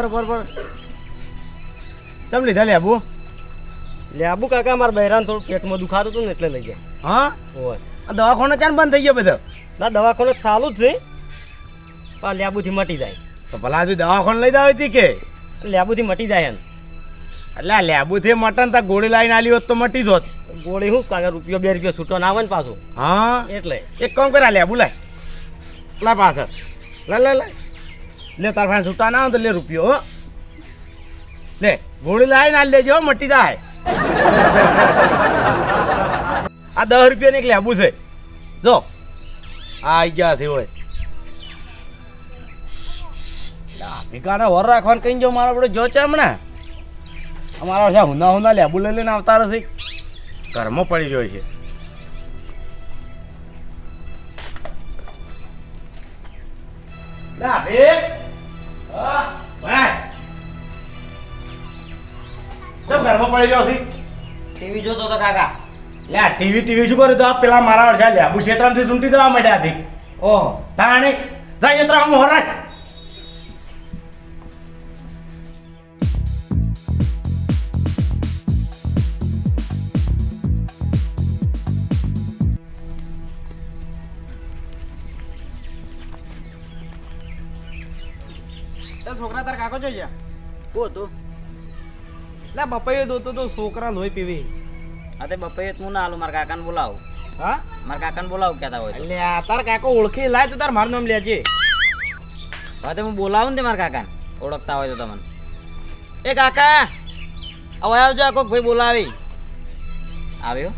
પર પર પર ચમ લીધા લેબુ લેબુ કાકા મારા બહેરાન થોડું પેટમાં દુખાતું હતું ને એટલે લઈ ગયા. હા? આ દવાખાનો ક્યાં બંધ થઈ ગયો બધો? ના દવાખાનો ચાલુ જ છે. પણ લેબુથી મટી જાય. તો ભલા હજુ દવાખાનું લઈ જાવ હતી કે? લેબુથી મટી જાય એમ. એટલે આ લેબુથી મટન તા ગોળી લાવીને આલી હોત તો મટી જોત. ગોળી હું? કાકા રૂપિયો બે રૂપિયો છૂટો ના આવે ને પાછું. હા? એટલે. એક કામ કરે લેબુ લાય. લા પાછળ. લે લે લે. લે, તાર પાસે છૂટા ના આવે તો લે રૂપિયો લે, ગોળી લાય ના લેજો મટી જાય. આ દસ રૂપિયાની એક લેબુ છે. જો, આ આઈ ગયા છે હોય ભીકાને વર રાખવાનું કહીને જો મારા બધો જો છે હમણાં. અમારા છે હુના હુના લેબુ લઈ લઈને આવતા રહેશે ઘરમાં પડી ગયો છે. લા બે. ઘરમાં પડી રહ્યો છે ટીવી જોતો તો કાકા લે આ ટીવી ટીવી શું કર્યું તો આ પેલા મારા છે લેબુ ક્ષેત્રમાંથી સૂંટી દેવા માંડ્યા હતી ઓહ તાણે જાય યંત્ર આમ હોરાશ છોકરા તાર કાકો જોઈ કો તું લે બપાઈ દોતો તો છોકરા લોહી પીવી. આ તે બપૈયે હું ના આલું મારા કાકાને બોલાવો. હા? મારા કાકાને બોલાવ કહેતા હોય એટલે આ તાર કાકો ઓળખી લાય તો તાર મારું નામ લેજે. હા તે હું બોલાવું ને મારા કાકાને. ઓળખતા હોય તો તમને. એ કાકા હવે આવજો આ કોક ભાઈ બોલાવી. આવ્યો?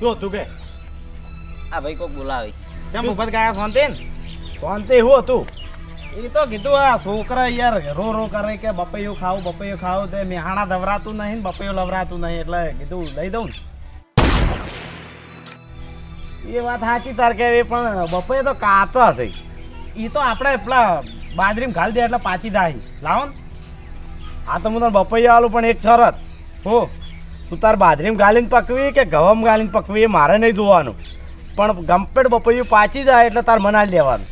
જો તું કે. આ ભાઈ કોક બોલાવી. ત્યાં મુફત ગયા શાંતિ ને શાંતિ હું હતું એ તો કીધું, આ છોકરા યાર રો રો કરે કે બપૈયું ખાવું બપૈયું ખાવું, તે મેહાણા દવરાતું નહીં ને બપૈયું લવરાતું નહીં. એટલે કીધું દઈ દઉં એ વાત સાચી તાર કે પણ બપૈયું તો કાચો હશે. એ તો આપણે પેલા બાજરીમાં ઘાલી દે એટલે પાચી જાય. લાવો ને. હા તો હું તને બપૈયા આલું, પણ એક શરત. હો, તું તાર બાજરીમાં ગાલીને પકવી કે ઘઉં ગાલીને પકવી એ મારે નહીં જોવાનું. પણ ગમપેટ બપૈયું પાચી જાય એટલે તાર મનાલી લેવાનું.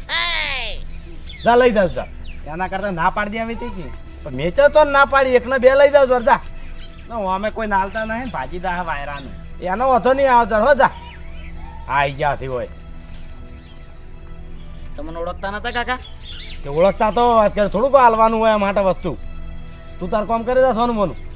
જા લઈ જાવ જા. એના કરતા ના પાડી દેવી હતી કે? પણ મેચો તો ના પાડી એકને બે લઈ જાવ જા. ના અમે કોઈ નાલતા નહીં ભાજી દા વાયરાનું. એનો વધો નહીં આવતો હો જા. આઈ ગયા થી હોય. તમને ઓળખતા નતા કાકા? તે ઓળખતા તો અત્યારે થોડુંક હાલવાનું હોય આ માટે વસ્તુ. તું તાર કામ કરી દે સોનું મોનું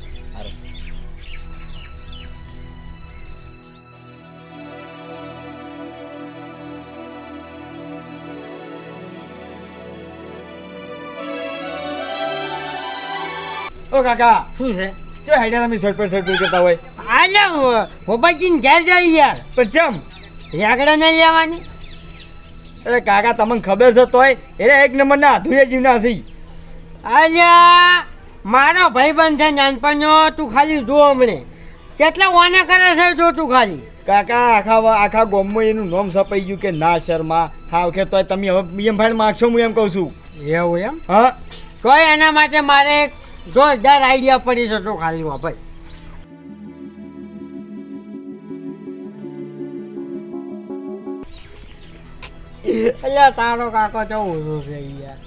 ઓ કાકા શું છે? જો હાઈડા તમે સડપડ સડપડ કરતા હોય. આલ્યા હોબાજીને ઘેર જાય યાર. પણ ચમ? રેગડા નહીં લેવાની? અરે કાકા તમને ખબર છે તોય એને એક નંબરના અધૂરે જીવના છે. આલ્યા મારો ભાઈબંધ છે નાનપણનો તું ખાલી જો હમણે. કેટલા ઓના કરે છે જો તું ખાલી. કાકા આખા આખા ગોમમાં એનું નામ સપાઈ ગયું કે ના શર્મા. હા કે તોય તમે હવે એમ ભાઈ માગશો હું એમ કહું છું. એવું એમ? હા. તોય એના માટે મારે એક જોરદાર આઈડિયા પડી છે તો ખાલી ભાઈ અલ્યા તારો કાકો તો ઓછો છે યાર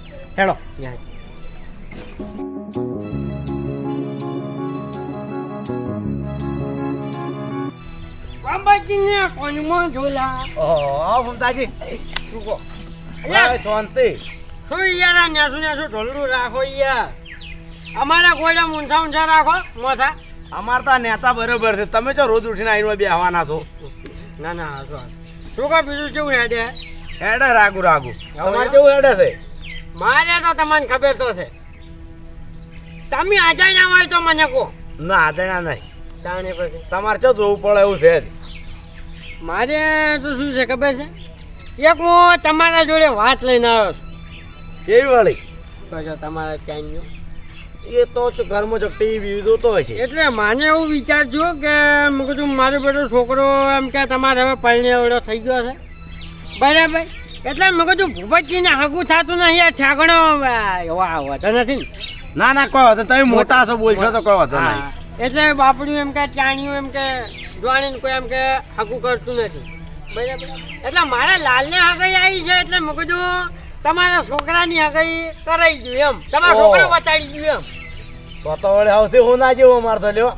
કોણમાં ઝોલા ઓહો મમતાજી શું કહો? અલ્યા. શાંતિ. શું યાર ન્યાસું ન્યાસું ઢોલરું રાખો યાર? અમારા ગોળા મૂંછા ઊંચા રાખો મોથા. અમાર તો નેતા બરોબર છે. તમે તો રોજ ઉઠીને આવીને બેહવાના છો. ના ના હાસો શું કહો બીજું કેવું હેડે? હેડે રાગુ રાગુ. અમારે તમારે? કેવું હેડે છે? મારે તો તમને ખબર તો છે. તમે ના હોય તો મને કહો. ના આજણા નહીં. તાણે પછી? તમારે ચો જોવું પડે એવું છે જ. મારે તો શું છે ખબર છે? એક હું તમારા જોડે વાત લઈને આવ્યો છું. કેવી વાળી? તમારા ચાઈન્યુ એ તો ઘરમાં ટીવી જોતો હોય છે. એટલે મને એવું વિચારજો કે મેં કીધું મારો બધો છોકરો એમ કે તમારે હવે પરણે એવડો થઈ ગયો છે. બરાબર. એટલે મેં કીધું ભૂપતજીને હગું થતું નહીં આ ઠાકણો હોતો નથી ના. ના કોઈ વાંધો તમે મોટા છો બોલશો તો કોઈ વાંધો નહીં. એટલે બાપડ્યું એમ કે ચાણ્યું એમ કે જોવાણીને કોઈ એમ કે હગું કરતું નથી. બરાબર. એટલે મારે લાલને હગાઈ આવી છે એટલે મેં કીધું તમારા છોકરાની હગાઈ કરાઈ દઉં એમ. તમારો છોકરા છોકરો દઉં દઉં તો તો વળે સૌથી હું ના જેવો મારતો લ્યો.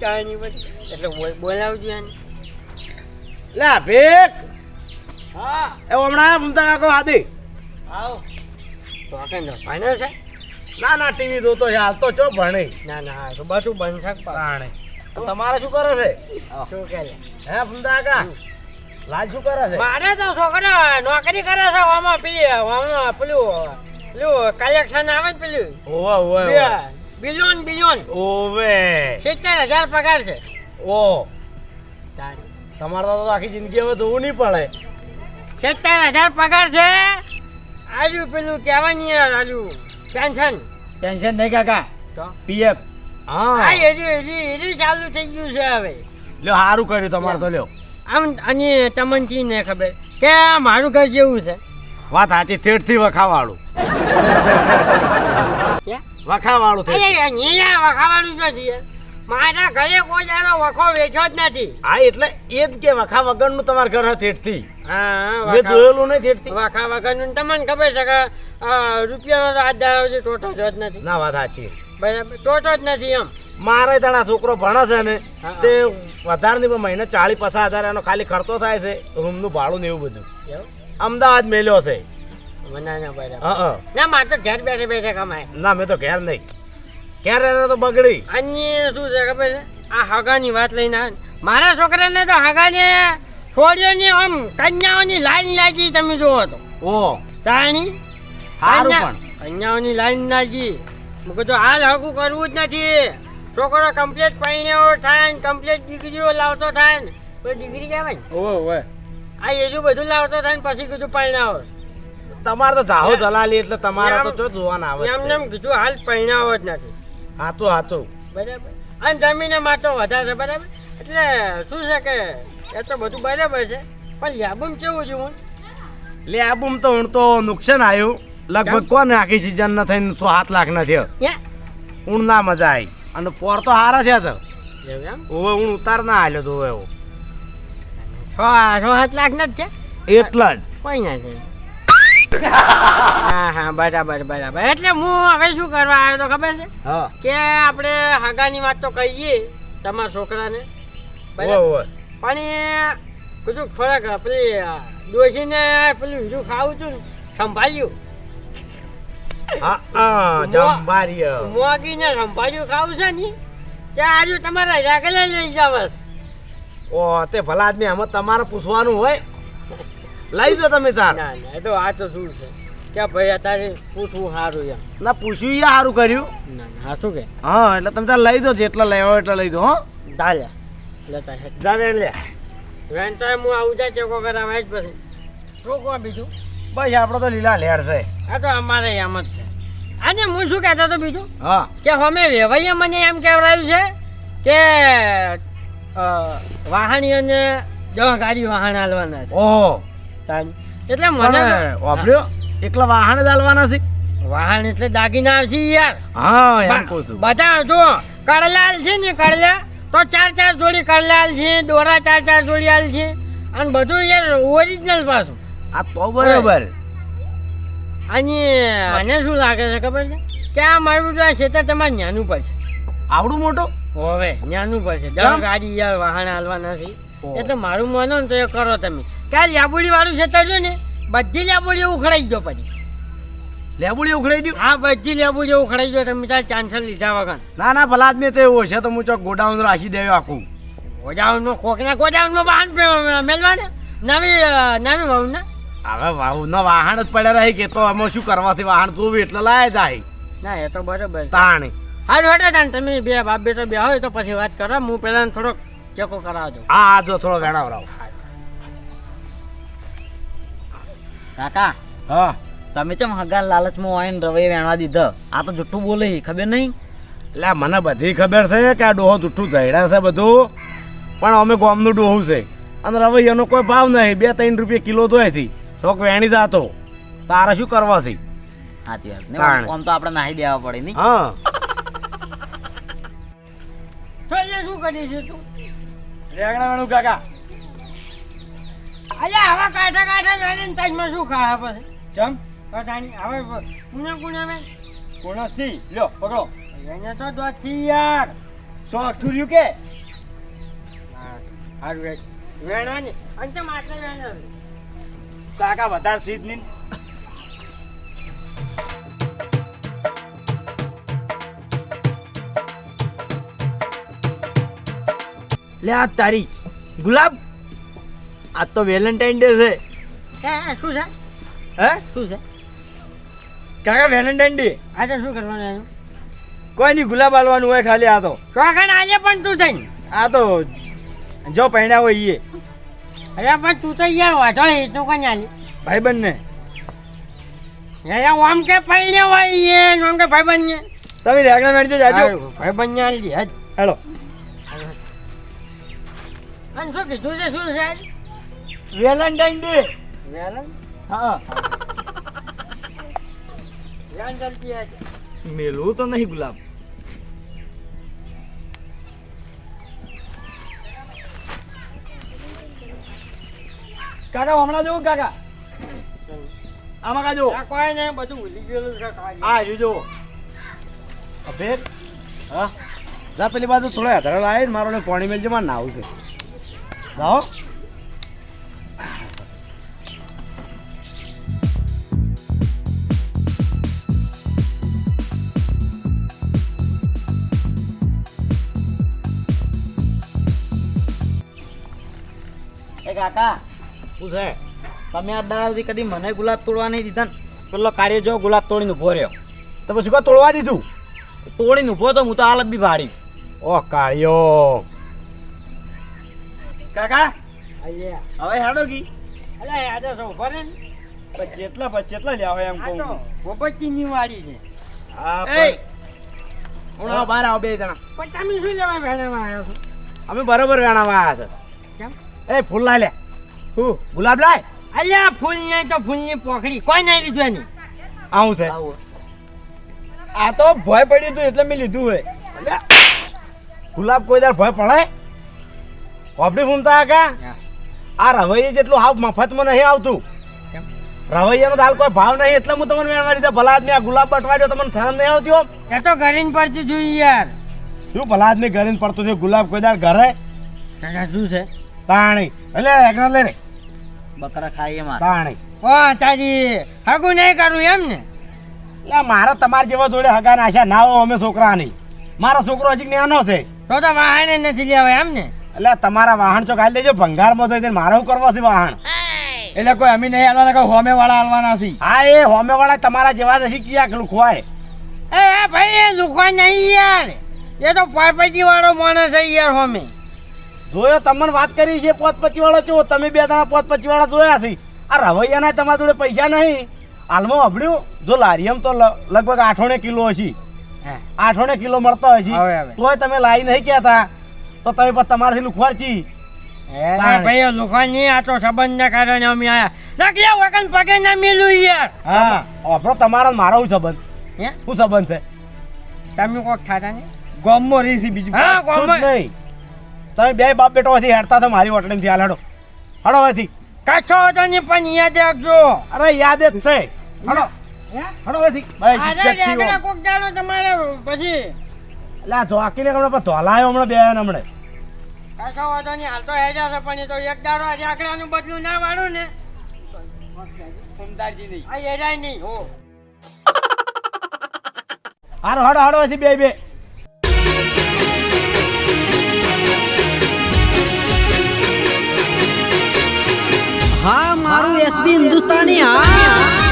કાંઈ નહીં એટલે બોલાવજો એને. લે ભેક હા. એ હમણાં ભૂમતા કાકો આદિ. આવો. તો આ કઈ ભણે છે? ના ના ટીવી જોતો છે. હાલ તો ચો ભણે. ના ના તો બંધ છે તાણે. તમારે શું કરે છે? શું કે હે ભૂમતા કાકા? લાલ શું કરે છે? મારે તો છોકરા નોકરી કરે છે આમાં પીએ આમાં પેલું પેલું કલેક્શન આવે ને પેલું. ઓવે ઓવે. Billion billion. ઓવે. સિત્તેર હજાર પગાર છે. ઓ. તમારે તો આખી જિંદગી હવે જોવું નહીં પડે. સિત્તેર હજાર પગાર છે. આજુ પેલું કહેવાય નહીં યાર આજુ પેન્શન. પેન્શન નહીં કાકા. તો? પીએફ. હા. હા એજી એજી એજી ચાલુ થઈ ગયું છે હવે. લ્યો સારું કર્યું તમારે તો લ્યો. આમ અને તમને ને ખબર. કે મારું ઘર જેવું છે. વાત સાચી થી વખાવાળું. વખાવાળું થઈ જાય અહીંયા વખાવાનું નથી યાર. મારા ઘરે કોઈ જાનો વખો વેચ્યો જ નથી. હા એટલે એ જ કે વખા વગરનું તમારું ઘર હે થી હા મેં જોયેલું નહીં થેટથી વખા વગરનું નું તમને ખબર છે કે રૂપિયાનો તો હાથ ધરાવે છે ટોટો જ નથી. ના વાત સાચી. બરાબર ટોટો જ નથી એમ. મારે તારા છોકરો ભણે છે ને તે વધારે નહીં મહિને ચાલીસ પચાસ હજાર એનો ખાલી ખર્ચો થાય છે રૂમનું ભાડું ને એવું બધું? અમદાવાદ મેલ્યો છે. ના મારે તો ઘેર બેઠે બેઠે કમાય. ના મેં તો ઘેર નહીં. ઘેર એને તો બગડી. અન્ય શું છે ખબર છે? આ હગાની વાત લઈને મારા છોકરાને તો હગાને છોડીઓની આમ કન્યાઓની લાઈન લાગી તમે જુઓ તો. ઓ. તાણી. સારું પણ. કન્યાઓની લાઈન લાગી. મેં કીધું હાલ હગું કરવું જ નથી. છોકરો કમ્પ્લીટ પાણીઓ થાય ને કમ્પ્લીટ ડિગ્રીઓ લાવતો થાય ને. કોઈ ડિગ્રી કહેવાય ઓવે ઓવે આ એજુ બધું લાવતો થાય ને પછી કીધું પરણાવો. તમારે તો જાહો જલાલી એટલે તમારે તો જો જોવાના આવે એમ એમ કીધું હાલ પરણાવો જ નથી. હાચું હાચું. બરાબર? અને જમીને માટો તો વધારે છે બરાબર? એટલે શું છે કે એ તો બધું બરાબર છે પણ લેબુમ કેવું જોવું લેબુમ તો હું તો નુકસાન આવ્યું લગભગ કોને આખી સિઝન ન થઈને સો સાત લાખ ના થયો? ઊંડ ઊણ ના મજા આવી અને પોર તો હારા થયા તો હવે ઊણ ઉતાર ના હાલ્યો તો એવો. છ સાત લાખ નથી છે? એટલા જ. કોઈ નથી હા હા બરાબર બરાબર. એટલે હું હવે શું કરવા આવ્યો તો ખબર છે? કે આપણે હગાની વાત તો કહીએ તમારા છોકરાને. પણ કીધું ખોરાક પેલી ડોસીને પેલું હીરું ખાવું છું સંભાળ્યું. મોગીને સંભાળ્યું. ખાવું છે ને ત્યાં આજુ તમારા રેગલે લઈ જાવ ઓ તે ભલા આદમી આમાં તમારે પૂછવાનું હોય. લઈ જો તમે તાર. ના ના એ તો આ તો શું છે? કે ભાઈ અત્યારે પૂછવું સારું એમ. ના પૂછ્યું એ સારું કર્યું? ના ના શું કે? હા એટલે તમે તાર લઈ દો જેટલા લેવા હોય એટલા લઈ દો હો. ચાલે લેતા જા વેણ લે. વેન તો હું આવું જાય ચેકો કરાવે જ પછી. શું કહો બીજું? બસ આપણો તો લીલા લેર છે. આ તો અમારે એમ જ છે. અને હું શું કહેતો હતો બીજું? હા. કે અમે વેવાઈએ મને એમ કહેવડાયું છે કે વાહણીઓને દસ ગાડી વાહન હાલવાના છે. ઓહો. એટલે મને વાપર્યો? એકલા વાહન જ હાલવાના છે? વાહન એટલે દાગીના આવશે યાર. હા એમ કહું છું. બધા જો કડલાલ છે ને કડલા તો ચાર ચાર જોડી કડલાલ છે દોરા ચાર ચાર જોડી આલ છે અને બધું યાર ઓરિજિનલ પાછું. આ તો બરોબર. અને મને શું લાગે છે ખબર છે? કે આ મારું આ ક્ષેત્ર તમારે ન્યાનું પડશે આવડું મોટું? હવે જ્ઞાનું પડશે દસ ગાડી યાર વાહન હાલવાના છે. એટલે મારું માનો ને તો એ કરો તમે. ક્યાં લેબુડી વાળું છે છે ને બધી લેબુડી ઉખડાઈ ગયો પછી. લેબુડી ઉખડાઈ ગયું? હા બધી લેબુડી ઉખડાઈ ગયો તમે તાર ચાન્સર લીધા વગર. ના ના ભલા આદમી તો એવું હશે તો હું ચોક ગોડાઉન રાખી દેવું આખું. ગોડાઉનમાં કોકના ગોડાઉનમાં વાહન મેળવા ને નવી નવી વહુ ને હવે વાહુના વાહન જ પડ્યા રહી કે તો આમાં શું કરવાથી વાહન તું એટલે લાય જાય. ના એ તો બરોબર તાણી. હારું હેડો તાન તમે બે બાપ બેટો બે હોય તો પછી વાત કરો. હું પેલા થોડોક ચેકો કરાવજો. હા જો થોડો વેણાવરાવ કાકા હા. તમે ચમ હગા લાલચમાં ને રવે વેણવા દીધો? આ તો જુઠ્ઠું બોલે ખબર નહીં? એટલે મને બધી ખબર છે કે આ ડોહો જુઠ્ઠું જઈડા છે બધું. પણ અમે ગોમનું ડોહું છે. અને રવૈયાનો કોઈ ભાવ નહીં. બે ત્રણ રૂપિયા કિલો તો છે. શોખ વેણી જાતો. તારે શું કરવા છે? સાચી વાત. આમ તો આપણે નાહી દેવા પડે નહીં? હા. તો અહીંયા શું કરીશું તું? રેગણા વાળું કાકા. અલ્યા આવા કાંઠા કાંઠા મેળીને તાજમાં શું ખાવા પછી? ચમ? પતાની હવે કુને કુને મેં કોનો સી લ્યો પકડો. એને તો દોથી યાર. સો અઠુર્યું કે? હારું વેણવાની. અંતે માત્ર વેણવાની. કાકા વધારે સીધ નહીં. લે આ તારી ગુલાબ? આજ તો વેલેન્ટાઇન ડે છે. હે શું છે? હે? શું છે? કાકા વેલેન્ટાઇન ડે. આજે શું કરવાનું એનું કોઈ નહીં ગુલાબ આલવાનું હોય ખાલી આ તો. શોખન આજે પણ તું થઈ આ તો જો પહેણ્યા હોય ઈએ. અરે પણ તું તો યાર વાંધો એ તો કોઈ આલી ભાઈ બંને અરે આમ કે પૈણે હોય ઈએ આમ કે ભાઈ બંને તમે રેગણા મેળજો જાજો. ભાઈ બંને આલી હેલો. અને શું કીધું છે શું સાહેબ વેલેન્ટાઇન ડે. વેલન? હા. ચાલતી આજે મેલું તો નહીં ગુલાબ. કાકા હમણાં જોવું કાકા. આમાં કાજો કોઈ નહીં બધું ભૂલી ગયેલું છે હા જોજો અભેર હા. જા પેલી બાજુ થોડા હધારા લાવી મારો ને પાણી મેલજે મારે નાવું છે. એ કાકા શું છે? તમે આ દાડાથી કદી મને ગુલાબ તોડવા નહીં દીધા ને? પેલો કાર્ય જો ગુલાબ તોડીને ઊભો રહ્યો. તો પછી કો તોડવા દીધું? તોડીને ઊભો તો હું તો આલત બી ભાડી ઓ કાળિયો કાકા? હવે હાડો કી. અલ્યા આજે તો ઊભો ને જેટલા પછી જેટલા લેવા હોય એમ કહું તો ની વાડી છે. હા પણ બહાર આવો બે જણા. પણ તમે શું લેવા ભેણામાં આવ્યા છો? અમે બરોબર વેણામાં આવ્યા કેમ? એ ફૂલ લાય લે. હું ગુલાબ લાય? અલ્યા ફૂલ નહીં તો ફૂલની પોખડી કોઈ નહીં લીધું એની. આવું છે. આવું. આ તો ભય પડ્યું હતું એટલે મેં લીધું હોય. ગુલાબ કોઈ દાર ભય પડે હોપડી ફૂમતા કા આ રવૈયે જેટલું હાવ મફતમાં નહીં આવતું? રવૈયાનો દાલ કોઈ ભાવ નહીં એટલે હું તમને મેળવા દીધા ભલા આદમી આ ગુલાબ બટવાડ્યો તમને શરમ નહીં આવતી હોમ એ તો ઘરે પડતી જોઈ યાર. શું ભલા આદમી ઘરે ને પડતું છે? ગુલાબ કોઈ દાળ ઘરે? કાકા શું છે? તાણી. એટલે એકના લે રે બકરા ખાઈએ માર. તાણી. ઓ તાજી હગું નહીં કરું એમ ને? એટલે મારા તમારા જેવા જોડે હગા આશા ના હોય અમે છોકરા નહીં મારો છોકરો હજી નાનો છે. તો તો વાહને નથી લેવાય એમ ને? એટલે તમારા વાહન ચોક હાલી દેજો ભંગારમાં થઈ મારે શું કરવા છે વાહન? એટલે કોઈ અમે નહીં હાલવાના કોઈ હોમે વાળા હાલવાના છે. હા એ હોમે વાળા તમારા જેવા નથી હશે ક્યાં પેલું ખોવાય એ ભાઈ એ લુખવા નહીં યાર. એ તો પાપજી વાળો માણસ છે યાર હોમે. જોયો તમને વાત કરી છે પોતપચી વાળો છો તમે બે ત્રણ પોત પચી વાળા જોયા છે. આ રવૈયાના તમારા જોડે પૈસા નહીં. હાલમાં અભડ્યું જો લારીયમ તો લગભગ આઠોને કિલો હશે. હા. આઠોને કિલો મળતો હશે. તોય તમે લાવી નહીં કહેતા. તો તમે પણ તમારાથી લુખવાડછી એ ભાઈ લુખવા નહીં આ તો સંબંધના કારણે અમે આયા. નકલી વગન પગે ના મિલું યાર. હા. આપણો તમારો મારો સંબંધ? હે? શું સંબંધ છે? તમે કોક ખાતા ને છે બીજું હા, જ નહીં. તમે બે બાપ બેટો હેડતા તો મારી હોટલેથી હાલ હડો. હડો હવેથી કાચો હતો ને પણ યાદ રાખજો. અરે યાદ જ છે. હડો. હડો હવેથી ભાઈ. કોક તમારે પછી. એટલે આ જોકીને હમણાં પણ ધોલાયો હમણાં બે હમણે. કશો હતો નહીં હાલ તો હેજા છે પણ એ તો એક દાડો આજે આકડાનું બદલું ના વાળું ને. સમદારજી નહીં. આ હેજાય નહીં હો. હારો હાડો હાડો હવેથી બે બે. હા મારું એસબી હિન્દુસ્તાની હા.